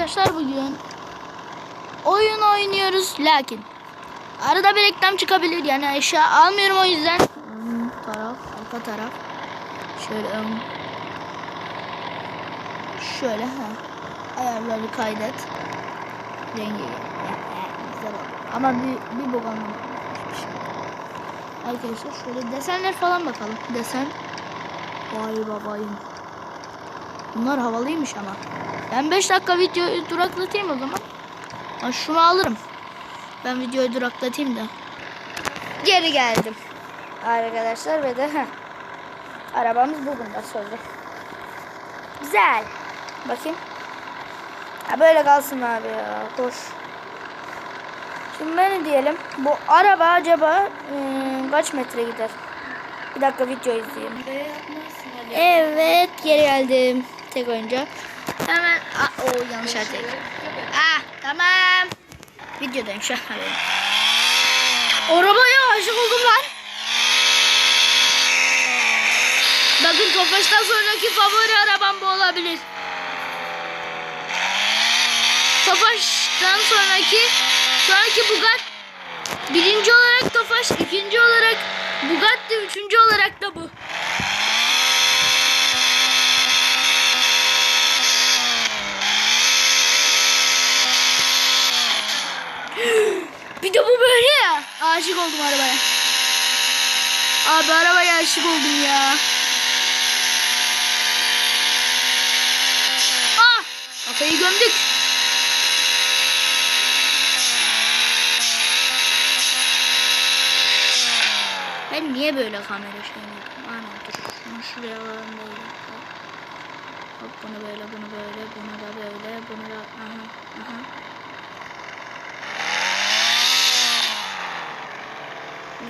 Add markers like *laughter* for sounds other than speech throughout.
arkadaşlar bugün oyun oynuyoruz lakin arada bir reklam çıkabilir. Yani eşya almıyorum o yüzden. Ön taraf arka taraf. Şöyle ön. Şöyle ha. Ayarları kaydet. Rengi. Güzel ama bir, bir bok şey. arkadaşlar şöyle desenler falan bakalım. Desen. Vay babayım. Bunlar havalıymış ama. Ben 5 dakika videoyu duraklatayım o zaman. Ha, şunu alırım. Ben videoyu duraklatayım da. Geri geldim. Arkadaşlar ve de heh, arabamız bu bunda sözde. Güzel. Bakayım. Ha, böyle kalsın abi ya. Hoş. Şimdi ne diyelim? Bu araba acaba ıı, kaç metre gider? Bir dakika video izleyeyim. Evet geri geldim. Tek oyuncu. Hemen Aa, o yanlış harita. Ah tamam. Videodayım şu an. Arabaya aşık oldum lan. Bakın Tofaş'tan sonraki favori arabam bu olabilir. Tofaş'tan sonraki sonraki Bugatti birinci olarak Tofaş, ikinci olarak Bugatti, üçüncü olarak da bu. Bir de bu böyle ya. Aşık oldum arabaya. Abi arabaya aşık oldum ya. Ah! Kafayı gömdük. Ben niye böyle kamera şey yapıyorum? Aynen dur. Bunu şuraya alalım böyle. Hop bunu böyle, bunu böyle, bunu da böyle, bunu da aha, aha.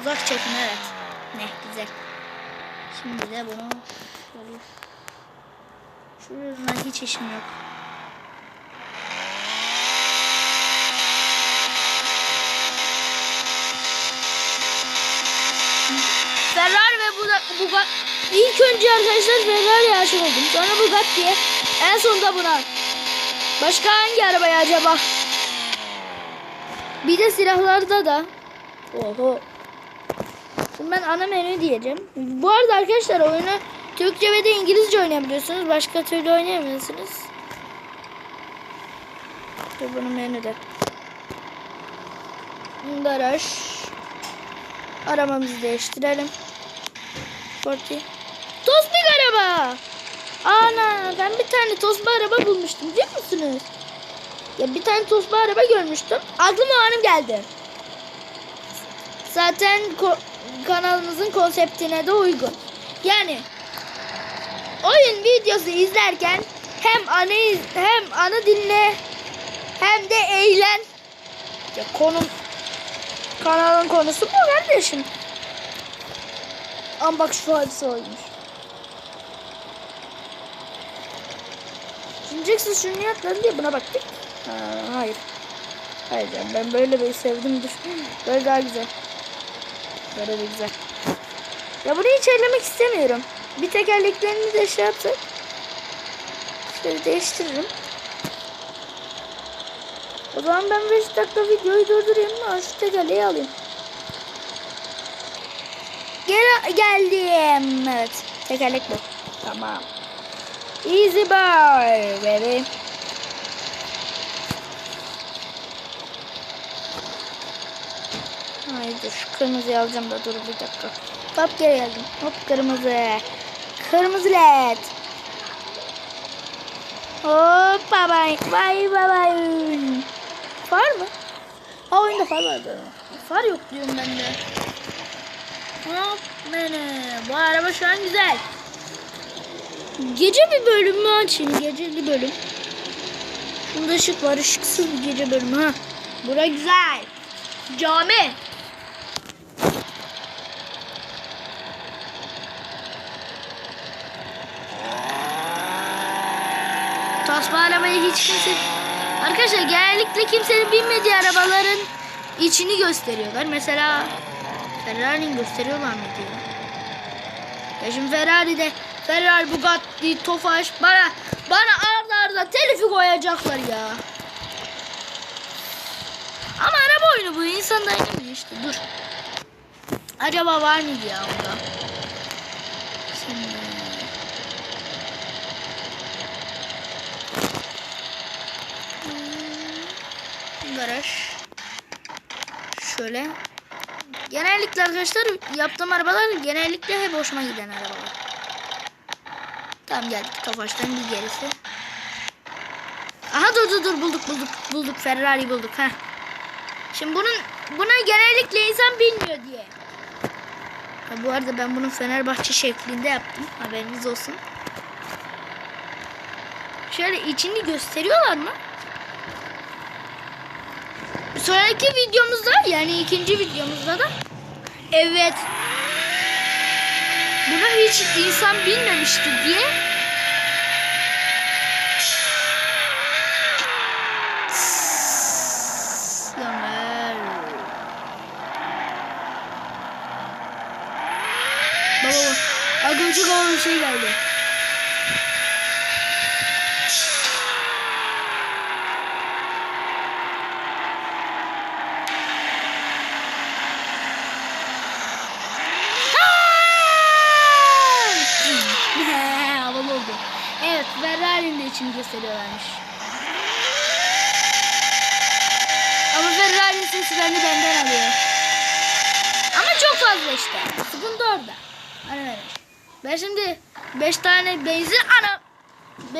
Uzak çekim evet. Ne güzel. Şimdi de bunu şöyle Şuradan hiç işim yok. Ferrari ve bu Bugatti ilk önce arkadaşlar Ferrari'ye aşık oldum. Sonra Bugatti'ye. En sonunda buna. Başka hangi arabaya acaba? Bir de silahlarda da. Oho. Ben ana menü diyeceğim. Bu arada arkadaşlar oyunu Türkçe ve de İngilizce oynayabiliyorsunuz. Başka türlü oynayamıyorsunuz. Dur bunu menüde. Garaj. Arabamızı değiştirelim. Forti. Tosbik araba. Ana ben bir tane tosba araba bulmuştum biliyor musunuz? Ya bir tane tosba araba görmüştüm. Aklıma o anım geldi. Zaten kanalımızın konseptine de uygun. Yani oyun videosu izlerken hem anı hem anı dinle hem de eğlen. Ya konum kanalın konusu bu kardeşim. Ama bak şu hadise oymuş. Şimdiceksin şunu yatladın diye buna baktık. Ha, hayır. Hayır canım ben böyle bir sevdim. Böyle daha güzel. Böyle de güzel. Ya burayı hiç ellemek istemiyorum. Bir tekerleklerini de şey yapsak. Şöyle değiştiririm. O zaman ben 5 dakika videoyu durdurayım. Ha, şu tekerleği alayım. Gel geldim. Evet. Tekerlek bu. Tamam. Easy boy baby. Haydi şu kırmızıyı alacağım da dur bir dakika. Hop geri geldim. Hop kırmızı. Kırmızı led. Hop babay. Bay babay. Far mı? Ha oyunda far vardı. Far yok diyorum ben de. Hop beni. Bu araba şu an güzel. Gece bir bölüm mü açayım? Geceli bölüm. Bunda ışık var. ışıksız bir gece bölümü ha. Bura güzel. Cami. Tasma arabayı hiç kimse... Arkadaşlar genellikle kimsenin binmediği arabaların içini gösteriyorlar. Mesela Ferrari'nin gösteriyorlar mı diyor. Ya şimdi Ferrari'de Ferrari, Bugatti, Tofaş bana bana arda videolarda telifi koyacaklar ya. Ama araba oyunu bu insan da aynı işte dur. Acaba var mıydı ya onda? Garaj. Şöyle. Genellikle arkadaşlar yaptığım arabalar genellikle hep hoşuma giden arabalar. Tamam geldik Tofaş'tan bir gerisi. Aha dur dur dur bulduk bulduk bulduk Ferrari bulduk ha. Şimdi bunun buna genellikle insan bilmiyor diye. Ha, bu arada ben bunu Fenerbahçe şeklinde yaptım. Haberiniz olsun. Şöyle içini gösteriyorlar mı? Sonraki videomuzda yani ikinci videomuzda da evet bunu hiç insan bilmemişti diye Yamer. Baba bak. Bir şey geldi. Aa! Havalı oldu. Evet İçini gösteriyorlarmış. Ama Ferrari'nin sesi beni benden alıyor. Ama çok fazla işte. Sıkıntı orada. Hani öyle. Ben şimdi 5 tane benzin ana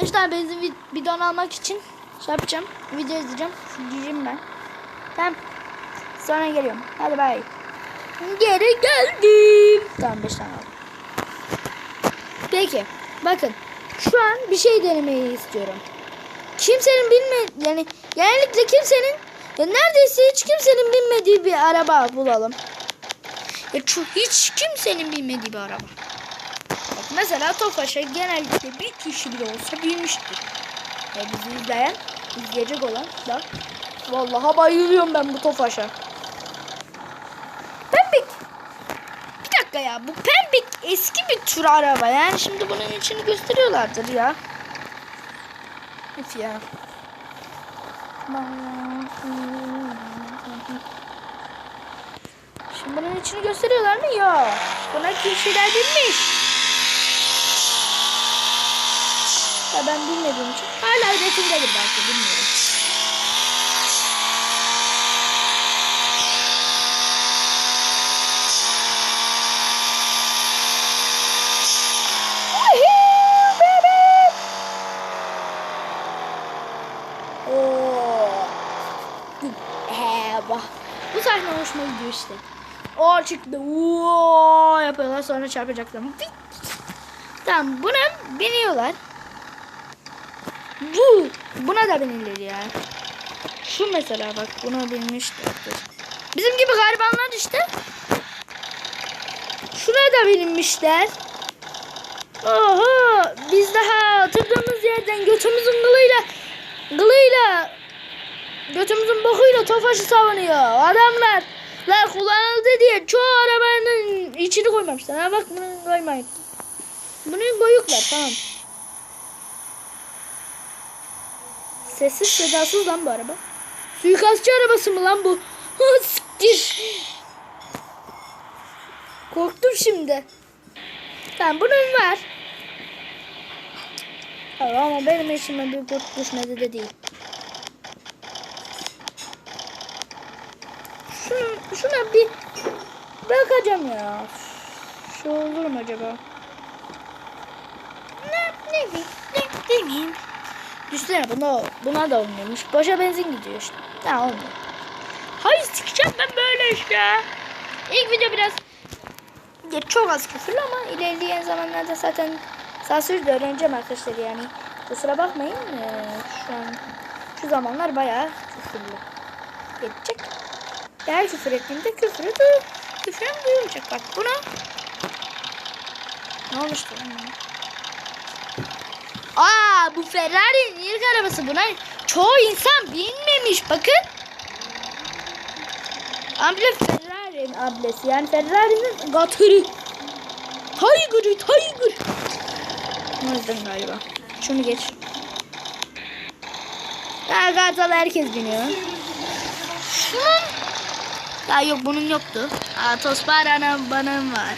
5 tane benzin bidon almak için şey yapacağım. Video izleyeceğim. Gideceğim ben. Tamam. Sonra geliyorum. Hadi bay. Geri geldim. Tamam 5 tane aldım. Peki. Bakın. Şu an bir şey denemeyi istiyorum. Kimsenin bilme yani genellikle kimsenin ya neredeyse hiç kimsenin bilmediği bir araba bulalım. Ya hiç kimsenin bilmediği bir araba. Bak mesela Tofaş'a genellikle bir kişi bile olsa bilmiştir. Ya bizi izleyen, izleyecek olan da vallahi bayılıyorum ben bu Tofaş'a. Pembik. Bir dakika ya bu Pembik eski bir tür araba yani şimdi bunun içini gösteriyorlardır ya. Üf ya. Şimdi bunun içini gösteriyorlar mı? Yok. Buna kişiler bilmiş. Ya ben bilmediğim için. Hala üretimdedir belki bilmiyorum. Bak. Bu sahne hoşuma gidiyor işte. O çıktı. Oo, yapıyorlar sonra çarpacaklar. Tamam buna biniyorlar. Bu buna da binilir ya. Şu mesela bak buna binmişlerdir. Bizim gibi garibanlar işte. Şuna da binmişler. Oho biz daha oturduğumuz yerden götümüzün götümüzün bokuyla tofaşı savunuyor. Adamlar la kullanıldı diye çoğu arabanın içini koymamışlar. Ha bak bunu koymayın. Bunu koyuklar tamam. Sessiz sedasız lan bu araba. Suikastçı arabası mı lan bu? Siktir. Korktum şimdi. Tamam bunun var. Ama benim işime bir kurt düşmedi de değil. Şunu, şuna bir bakacağım ya. Şu olur mu acaba? Ne, ne ne demeyeyim. Düşünsene buna, buna da olmuyormuş. Boşa benzin gidiyor işte. Ha olmuyor. Hayır sikeceğim ben böyle işte. İlk video biraz ya çok az küfürlü ama ilerleyen zamanlarda zaten sansür de öğreneceğim arkadaşlar yani. Kusura bakmayın. Ee, şu an şu zamanlar bayağı küfürlü geçecek. Her küfür ettiğimde küfürü du küfürüm duyulacak. Bak buna ne olmuştu? Aa bu Ferrari'nin ilk arabası buna çoğu insan binmemiş. Bakın. Amble Ferrari'nin ablesi. Yani Ferrari'nin gatörü. Tiger'ı Tiger. O yüzden galiba. Şunu geç. Kartal herkes biniyor. Şunun... Ya yok bunun yoktu. Aa Tospara'nın banım var.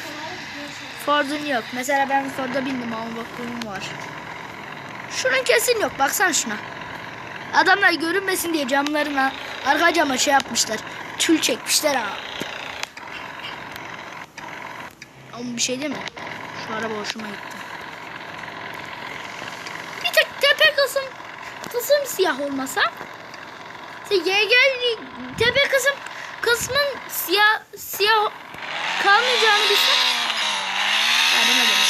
Ford'un yok. Mesela ben Ford'a bindim ama bak bunun var. Şunun kesin yok. Baksana şuna. Adamlar görünmesin diye camlarına arka cama şey yapmışlar. Tül çekmişler ha. Ama bir şey değil mi? Şu araba hoşuma gitti. Bir tek tepe kısım kısım siyah olmasa işte gel tepe kısım kısmın siyah siyah kalmayacağını bilsem ya demedim.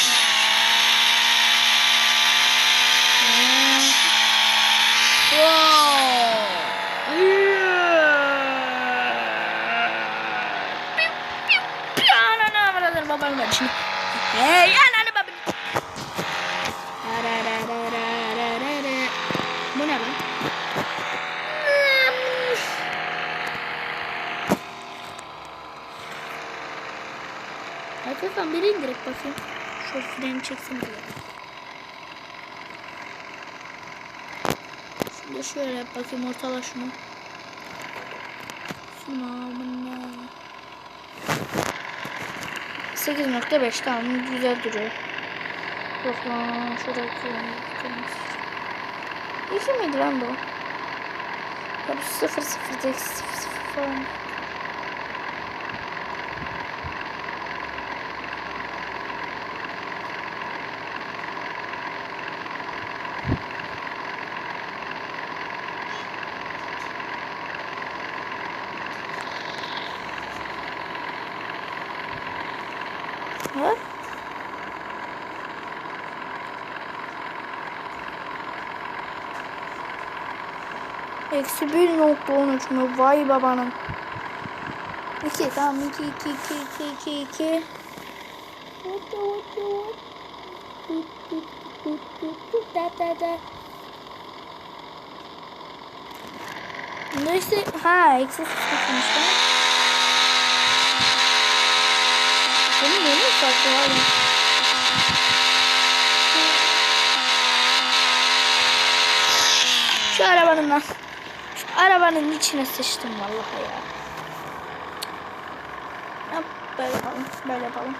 Babanın var şimdi. Hey ananı babanı. Bu ne lan? Biri indirek bakayım. Şu freni çeksin diye. Şimdi şöyle yap bakayım ortala şunu. Şunu amına. 8.5 tamam güzel duruyor. Yok lan kırmızı. İki miydi lan bu? Bu 0 0 değil 0 0 falan. Ha? Eksi bir nokta on üç mü? Vay babanın. İki tamam iki iki iki iki iki iki. Da da da. Neyse ha eksi da. Benim yeni abi. Şu arabanın lan. Arabanın içine sıçtım vallahi ya. Hop, böyle yapalım. Böyle yapalım.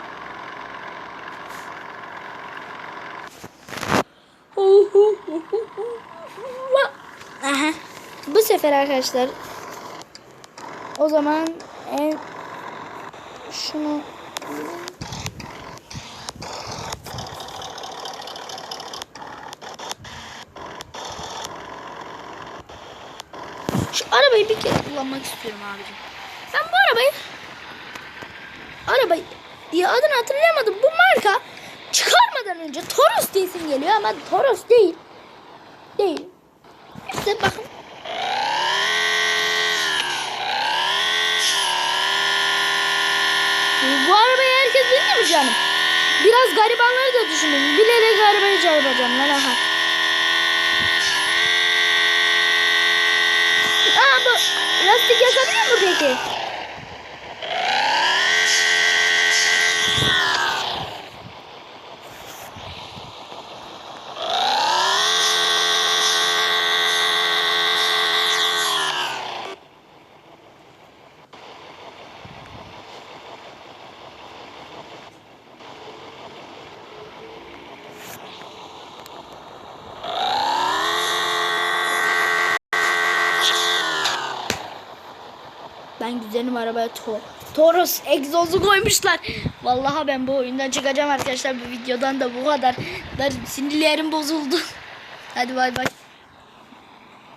Aha. Bu sefer arkadaşlar o zaman en şunu Şu arabayı bir kere kullanmak istiyorum abicim. Ben bu arabayı arabayı ya adını hatırlayamadım. Bu marka çıkarmadan önce Toros diyesim geliyor ama Toros değil. Değil. İşte bakın. Bu arabayı herkes bilmiyor mu canım? Biraz garibanları da düşünün. Bilerek arabayı çarpacağım lan aha. हम रस्ते क्या करेंगे हम मुझे के Ben güzelim arabaya to Toros egzozu koymuşlar. Vallahi ben bu oyundan çıkacağım arkadaşlar. Bu videodan da bu kadar. Sinirlerim bozuldu. *laughs* Hadi bay bay.